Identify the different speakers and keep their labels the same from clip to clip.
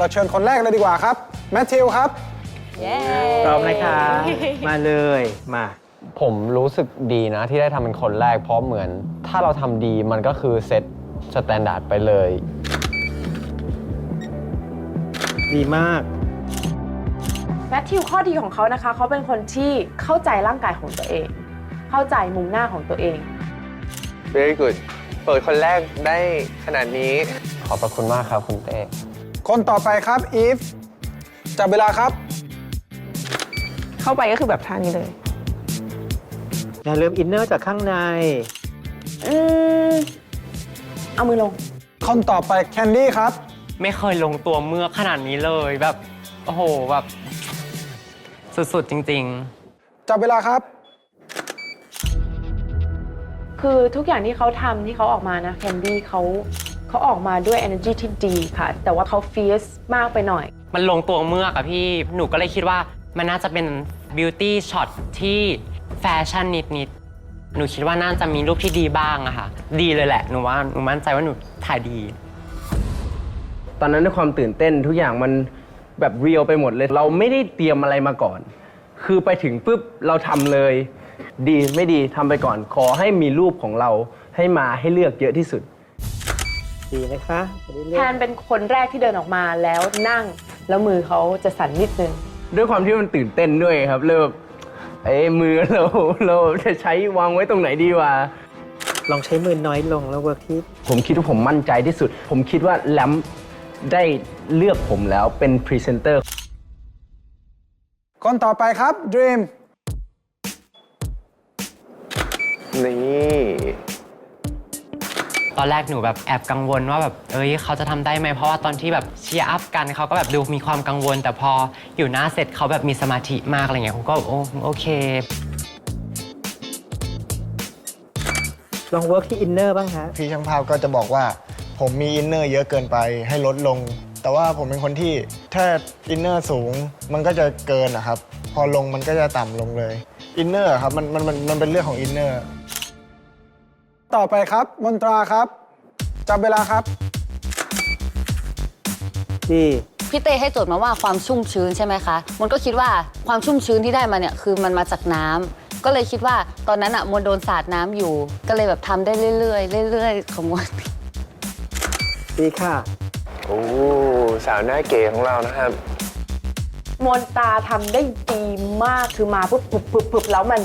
Speaker 1: เราเชิญคนแรกเลยดีกว่าครับแมทธิวครับ
Speaker 2: เย้
Speaker 3: พร้อมนะคะ มาเลยมา
Speaker 4: ผมรู้สึกดีนะที่ได้ทำเป็นคนแรกเพราะเหมือน ถ้าเราทำดีมันก็คือเซตสแตนดาร์ดไปเลย
Speaker 3: ดีมาก
Speaker 2: แมทธิวข้อดีของเขานะคะ เขาเป็นคนที่เข้าใจร่างกายของตัวเอง เข้าใจมุมหน้าของตัวเอง
Speaker 5: very good เปิดคนแรกได้ขนาดนี้
Speaker 4: ขอบพระคุณมากครับคุณเต้
Speaker 1: คนต่อไปครับอีฟจับเวลาครับ
Speaker 6: เข้าไปก็คือแบบท่านี้เลย
Speaker 3: อย่าลืมอินเนอร์จากข้างใน
Speaker 2: อืมเอามือลง
Speaker 1: คนต่อไปแคนดี้ครับ
Speaker 7: ไม่เคยลงตัวเมื่อกขนาดนี้เลยแบบ โอ้โห แบบ สุด ๆ จริงๆ
Speaker 1: จับเวลาครับ
Speaker 2: คือทุกอย่างที่เขาทำที่เขาออกมานะแคนดี้เขา เขาออกมาด้วย energy ที่ดีค่ะ แต่ว่าเขา fierce มากไปหน่อย
Speaker 7: มันลงตัวเมือกอะพี่ หนูก็เลยคิดว่ามันน่าจะเป็นบิวตี้ช็อตที่แฟชั่นนิดๆ หนูคิดว่าน่าจะมีรูปที่ดีบ้างอะค่ะ ดีเลยแหละ หนูว่าหนูมั่นใจว่าหนูถ่ายดี
Speaker 8: ตอนนั้นด้วยความตื่นเต้นทุกอย่างมันแบบเรียลไปหมดเลย เราไม่ได้เตรียมอะไรมาก่อน คือไปถึงปุ๊บเราทำเลย ดีไม่ดีทำไปก่อน ขอให้มีรูปของเราให้มาให้เลือกเยอะที่สุด
Speaker 3: ดีนะคะไปเรื่
Speaker 2: แท
Speaker 3: อย
Speaker 2: นเป็นคนแรกที่เดินออกมาแล้วนั่งแล้วมือเขาจะสั่นนิดนึง
Speaker 8: ด้วยความที่มันตื่นเต้นด้วยครับเริ่มเอ้ยมือเราเราจะใช้วางไว้ตรงไหนดีวะ
Speaker 3: ๆลองใช้มือน้อยลงแล้วเวิร์กที่
Speaker 8: ผมคิดว่าผมมั่นใจที่สุด ผมคิดว่าแลมได้เลือกผมแล้วเป็นพรีเซนเตอร์
Speaker 1: คนต่อไปครับดรีม
Speaker 5: นี่
Speaker 7: ตอนแรกหนูแบบแอบกังวลว่าแบบเอ้ยเขาจะทำได้ไหมเพราะว่าตอนที่แบบเชียร์อัพกันเขาก็แบบดูมีความกังวล แต่พออยู่หน้าเสร็จเขาแบบมีสมาธิมากอะไรเงี้ยผมก็โอ้โอเค
Speaker 3: ลองเวิร์กที่อินเนอร์บ้างฮะ
Speaker 9: พี่ช่างภาพก็จะบอกว่า ผมมีอินเนอร์เยอะเกินไปให้ลดลง แต่ว่าผมเป็นคนที่ถ้าอินเนอร์สูงมันก็จะเกินนะครับ พอลงมันก็จะต่ำลงเลยอินเนอร์ครับมันมันมันมันเป็นเรื่องของอินเนอร์
Speaker 1: ต่อไปครับ มนตราครับ จับเวลาครับ
Speaker 3: ดี
Speaker 10: พี่เต้ให้โจทย์มาว่าความชุ่มชื้นใช่ไหมคะมันก็คิดว่าความชุ่มชื้นที่ได้มาเนี่ยคือมันมาจากน้ำก็เลยคิดว่าตอนนั้นอะมนโดนสาดน้ำอยู่ ก็เลยแบบทำได้เรื่อยๆเรื่อยๆของมน
Speaker 3: ดีค่ะ
Speaker 5: โอ้สาวหน้าเก๋ของเรานะครับ
Speaker 2: มนตาทำได้ดีมากคือมาปุ๊บปุ๊บปุ๊บปุ๊บแล้วมัน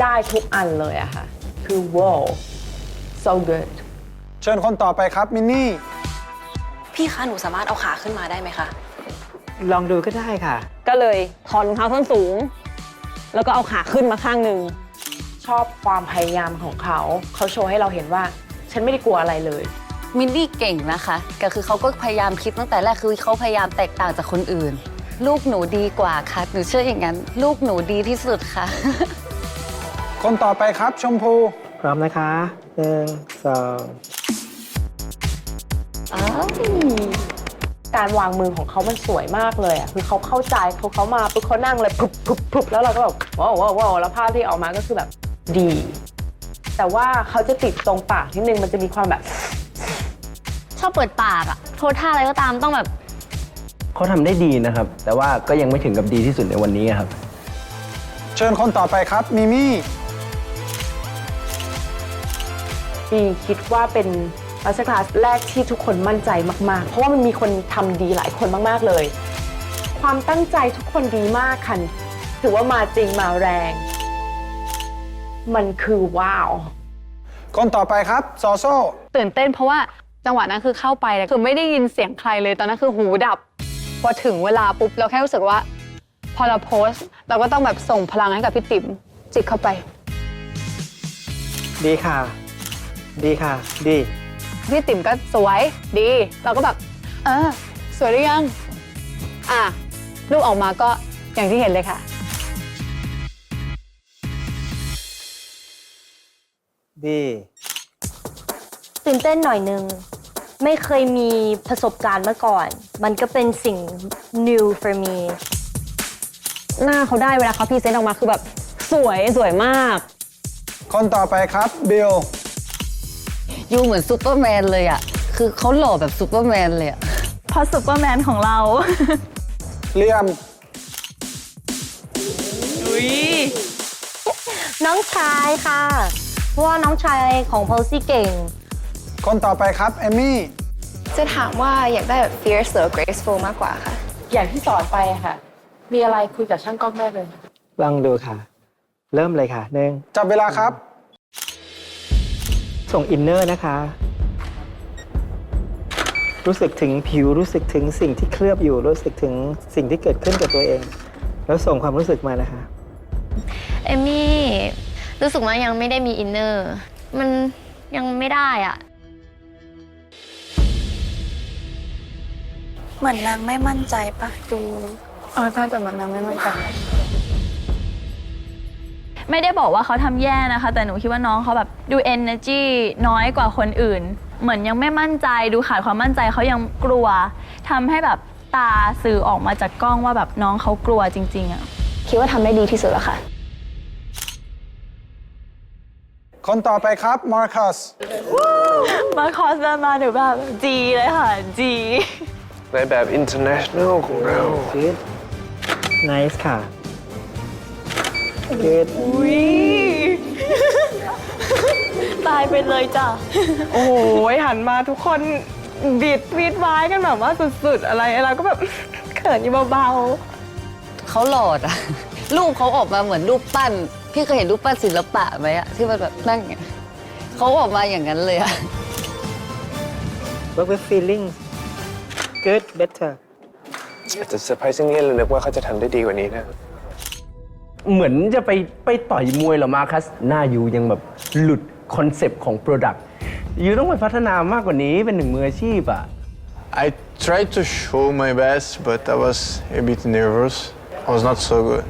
Speaker 2: ได้ทุกอันเลยอะค่ะ คือ wow so good
Speaker 1: เชิญคนต่อไปครับมินนี่
Speaker 11: พี่คะ หนูสามารถเอาขาขึ้นมาได้ไหมคะ
Speaker 3: ลองดูก็ได้ค่ะ
Speaker 6: ก็เลยถอดรองเท้าส้นสูง แล้วก็เอาขาขึ้นมาข้างหนึ่ง
Speaker 2: ชอบความพยายามของเขา เขาโชว์ให้เราเห็นว่า ฉันไม่ได้กลัวอะไรเลย
Speaker 10: มินนี่เก่งนะคะก็คือเขาก็พยายามคิดตั้งแต่แรกคือเขาพยายามแตกต่างจากคนอื่น ลูกหนูดีกว่าค่ะ หนูเชื่ออย่างนั้น ลูกหนูดีที่สุดค่ะ
Speaker 1: คนต่อไปครับชมพู
Speaker 3: พร้อมนะคะ หนึ่งสอง
Speaker 2: การวางมือของเขามันสวยมากเลยอะคือเขาเข้าใจเขาเขามาปุ๊บเขานั่งเลยปุ๊บปุ๊บปุ๊บแล้วเราก็แบบว้าวว้าวว้าวแล้วภาพที่ออกมาก็คือแบบดี แต่ว่าเขาจะติดตรงปากนิดนึงมันจะมีความแบบ
Speaker 10: ชอบเปิดปากอะโพสท่าอะไรก็ตามต้องแบบ
Speaker 8: เขาทำได้ดีนะครับ แต่ว่าก็ยังไม่ถึงกับดีที่สุดในวันนี้ครับ
Speaker 1: เชิญคนต่อไปครับมิมี่
Speaker 2: ปีคิดว่าเป็นมาสเตอร์คลาสแรกที่ทุกคนมั่นใจมากๆ เพราะว่ามันมีคนทำดีหลายคนมากๆเลย ความตั้งใจทุกคนดีมากค่ะ ถือว่ามาจริงมาแรง มันคือว้าว
Speaker 1: คนต่อไปครับซอโซ่
Speaker 6: ตื่นเต้นเพราะว่าจังหวะนั้นคือเข้าไปแล้วคือไม่ได้ยินเสียงใครเลยตอนนั้นคือหูดับ พอถึงเวลาปุ๊บเราแค่รู้สึกว่า พอเราโพสต์เราก็ต้องแบบส่งพลังให้กับพี่ติ๋มจิกเข้าไป
Speaker 3: ดีค่ะ ดีค่ะ ดี
Speaker 6: พี่ติ๋มก็สวยดี เราก็แบบเออสวยหรือยัง อะรูปออกมาก็อย่างที่เห็นเลยค่ะ
Speaker 3: ดี
Speaker 11: ตื่นเต้นหน่อยนึง ไม่เคยมีประสบการณ์มาก่อน มันก็เป็นสิ่ง new for me
Speaker 6: หน้าเขาได้เวลาเขาพรีเซนต์ออกมาคือแบบสวยสวยมาก
Speaker 1: คนต่อไปครับบิล
Speaker 10: ยูเหมือนซูเปอร์แมนเลยอะคือเขาหล่อแบบซูเปอร์แมนเลยอะ
Speaker 12: เพราะซูเปอร์แมนของเรา
Speaker 1: เลี่ยม
Speaker 11: น้องชายค่ะ เพราะว่าน้องชายของเพลซี่เก่ง
Speaker 1: คนต่อไปครับเอมมี่
Speaker 13: จะถามว่าอยากได้แบบ fierce หรือ graceful มากกว่าค่ะ
Speaker 2: อย่างที่สอนไปอะค่ะ มีอะไรคุยกับช่างกล้องได้เลย
Speaker 3: ลองดูค่ะ เริ่มเลยค่ะหนึ่ง
Speaker 1: จับเวลาครับ
Speaker 3: ส่งอินเนอร์นะคะ รู้สึกถึงผิวรู้สึกถึงสิ่งที่เคลือบอยู่ รู้สึกถึงสิ่งที่เกิดขึ้นกับตัวเอง แล้วส่งความรู้สึกมานะคะ
Speaker 13: เอมมี่รู้สึกว่ายังไม่ได้มีอินเนอร์ มันยังไม่ได้อะ
Speaker 12: เหมือนนางไม่มั่นใจปะดู
Speaker 6: เออถ้าจะมันนางไม่มั่นใจ
Speaker 12: ไม่ได้บอกว่าเขาทำแย่นะคะ แต่หนูคิดว่าน้องเขาแบบดู energy น้อยกว่าคนอื่น เหมือนยังไม่มั่นใจดูขาดความมั่นใจเขายังกลัวทำให้แบบตาสื่อออกมาจากกล้องว่าแบบน้องเขากลัวจริงๆอะ
Speaker 13: คิดว่าทำได้ดีที่สุดแล้วค่ะ
Speaker 1: คนต่อไปครับมาร์คัส
Speaker 12: มาคอสมามาหนูแบบจีเลยค่ะจี
Speaker 5: ในแบบ international ของเรา
Speaker 3: good nice ค่ะ good
Speaker 12: อุ้ยตายไปเลยจ้ะ
Speaker 2: โอ้ยหันมาทุกคนบิดวีดไว้กันแบบว่าสุดๆ อะไรเราก็แบบ เขินอยู่เบา
Speaker 10: เขาหลอดอะ รูปเขาออกมาเหมือนรูปปั้น พี่เคยเห็นรูปปั้นศิลปะไหมอะที่มันแบบนั่งอย่างเงี้ยเขาออกมาอย่างนั้นเลยอะ
Speaker 3: work with feelings good better
Speaker 5: แต่ surprisingly เรานึกว่าเขาจะทำได้ดีกว่านี้นะ
Speaker 8: เหมือนจะไปไปต่อยมวยเหรอมาคัสหน้ายูยังแบบหลุดคอนเซปต์ของ Product ยูต้องไปพัฒนามากกว่านี้เป็นหนึ่งมืออาชีพอะ
Speaker 9: I tried to show my best but I was a bit nervous I was not so good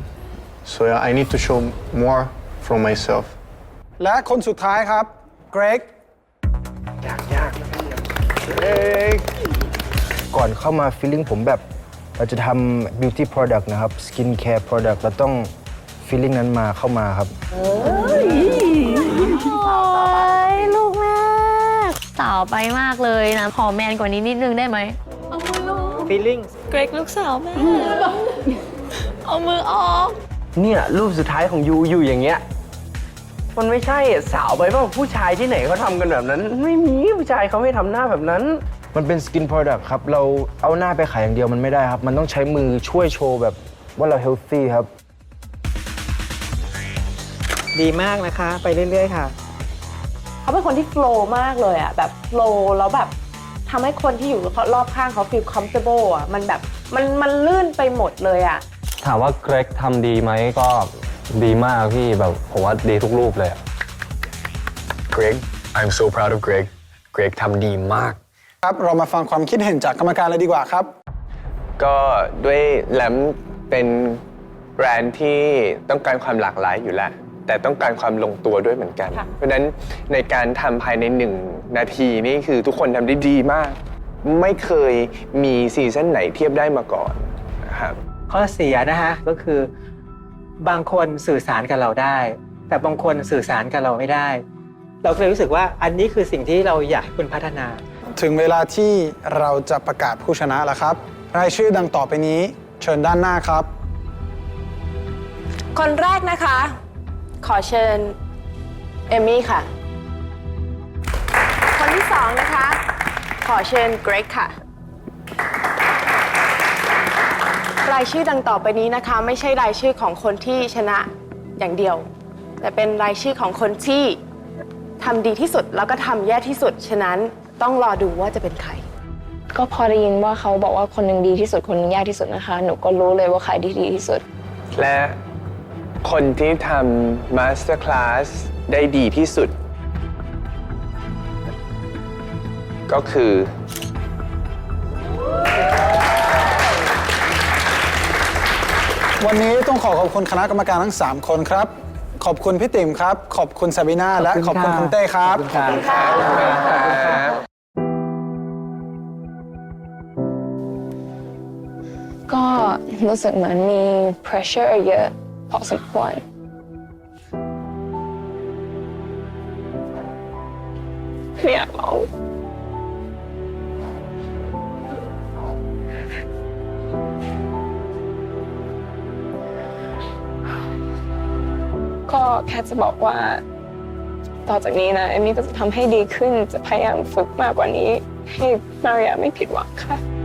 Speaker 9: so yeah, I need to show more from myself
Speaker 1: และคนสุดท้ายครับเกรก
Speaker 14: ก่อนเข้ามา feeling ผมแบบ เราจะทำ beauty product นะครับ skin care product เราต้อง feeling นั้นมาเข้ามาครับ
Speaker 11: โอ้ยลูกแม่
Speaker 13: สาวไปมากเลยนะ ขอแมนกว่านี้นิดนึงได้ไหม
Speaker 3: feelings
Speaker 12: เกรกลูกสาวแม่เอามือออก
Speaker 8: เนี่ยรูปสุดท้ายของยูอยู่อย่างเงี้ย มันไม่ใช่อะสาวไปเปล่าผู้ชายที่ไหนเขาทำกันแบบนั้น ไม่มีผู้ชายเขาไม่ทำหน้าแบบนั้น
Speaker 14: มันเป็น skin product ครับ เราเอาหน้าไปขายอย่างเดียวมันไม่ได้ครับ มันต้องใช้มือช่วยโชว์แบบว่าเรา healthy ครับ
Speaker 3: ดีมากนะคะ ไปเรื่อย ๆ ค่ะ
Speaker 2: ๆเขาเป็นคนที่โฟล์มากเลยอะแบบโฟล์แล้วแบบทำให้คนที่อยู่รอบข้างเขา feel comfortable อะมันแบบมันมันลื่นไปหมดเลยอะ
Speaker 4: ถามว่าเกรกทำดีไหมก็ดีมากพี่แบบผมว่าดีทุกรูปเลยอะ
Speaker 14: Greg I'm so proud of Greg Greg ทำดีมาก
Speaker 1: ครับเรามาฟังความคิดเห็นจากกรรมการเลยดีกว่าครับ
Speaker 5: ก็ด้วยแหลมเป็นแบรนด์ที่ต้องการความหลากหลายอยู่แล้ว แต่ต้องการความลงตัวด้วยเหมือนกันเพราะฉะนั้นในการทำภายในหนึ่งนาทีนี่คือทุกคนทำได้ดีมาก ไม่เคยมีซีซั่นไหนเทียบได้มาก่อนนะครับ
Speaker 3: ข้อเสียนะฮะก็คือบางคนสื่อสารกับเราได้ แต่บางคนสื่อสารกับเราไม่ได้ เราก็เลยรู้สึกว่าอันนี้คือสิ่งที่เราอยากให้คุณพัฒนา
Speaker 1: ถึงเวลาที่เราจะประกาศผู้ชนะแล้วครับ รายชื่อดังต่อไปนี้ เชิญด้านหน้าครับ
Speaker 2: คนแรกนะคะ ขอเชิญเอมมี่ค่ะ คนที่สองนะคะ ขอเชิญเกรกค่ะ รายชื่อดังต่อไปนี้นะคะ ไม่ใช่รายชื่อของคนที่ชนะอย่างเดียว แต่เป็นรายชื่อของคนที่ทำดีที่สุดแล้วก็ทำแย่ที่สุด ฉะนั้นต้องรอดูว่าจะเป็นใคร
Speaker 13: ก็พอได้ยินว่าเขาบอกว่าคนหนึ่งดีที่สุดคนหนึ่งยากที่สุดนะคะ หนูก็รู้เลยว่าใครที่ดีที่สุด
Speaker 5: และ คนที่ทำมาสเตอร์คลาสได้ดีที่สุด ก็คือ
Speaker 1: วันนี้ต้องขอขอบคุณคณะกรรมการทั้ง 3 คนครับ ขอบคุณพี่ติ๋มครับ ขอบคุณซาบิน่าและขอบคุณคุณเต้ครับ
Speaker 3: ขอบคุณค่ะ
Speaker 13: ก็รู้สึกเหมือนมี pressure เยอะ พอสมควร
Speaker 2: เนี่ยเรา
Speaker 13: ก็แค่จะบอกว่า ต่อจากนี้นะเอมี่ก็จะทำให้ดีขึ้นจะพยายามฝึกมากกว่านี้ ให้มาริยาไม่ผิดหวังค่ะ